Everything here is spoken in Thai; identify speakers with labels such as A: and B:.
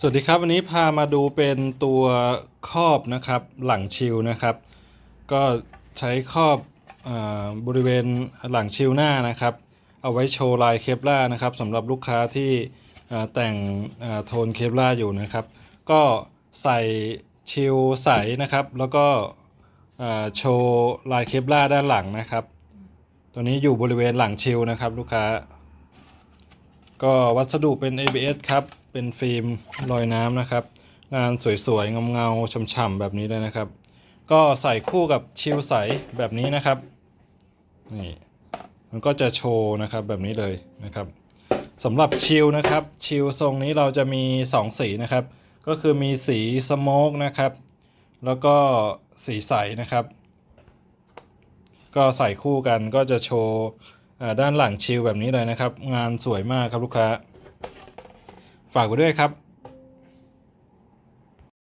A: สวัสดีครับวันนี้พามาดูเป็นตัวครอบนะครับหลังชิลนะครับ ก็ใช้ครอบอบริเวณหลังชิลหน้านะครับ เอาไว้โชว์ลายเคปล่านะครับสำหรับลูกค้าที่แต่งโทนเคปล่าอยู่นะครับ ก็ใส่ชิลใสนะครับ แล้วก็โชว์ลายเคปล่าด้านหลังนะครับ ตัวนี้อยู่บริเวณหลังชิลนะครับลูกค้า ก็วัสดุเป็น ABS ครับ เป็นฟิล์มลอยน้ำนะครับ งานสวยๆ เงาๆฉ่ำๆแบบนี้เลยนะครับ ก็ใส่คู่กับชิลใสแบบนี้นะครับนี่มันก็จะโชว์นะครับแบบนี้เลยนะครับสำหรับชิลนะครับชิลทรงนี้เราจะมี 2 สีนะครับ ก็คือมีสีสโมกนะครับ แล้วก็สีใสนะครับ ก็ใส่คู่กันก็จะโชว์ด้านหลังชิลแบบนี้เลยนะครับ งานสวยมากครับลูกค้า ฝากไว้ด้วยครับ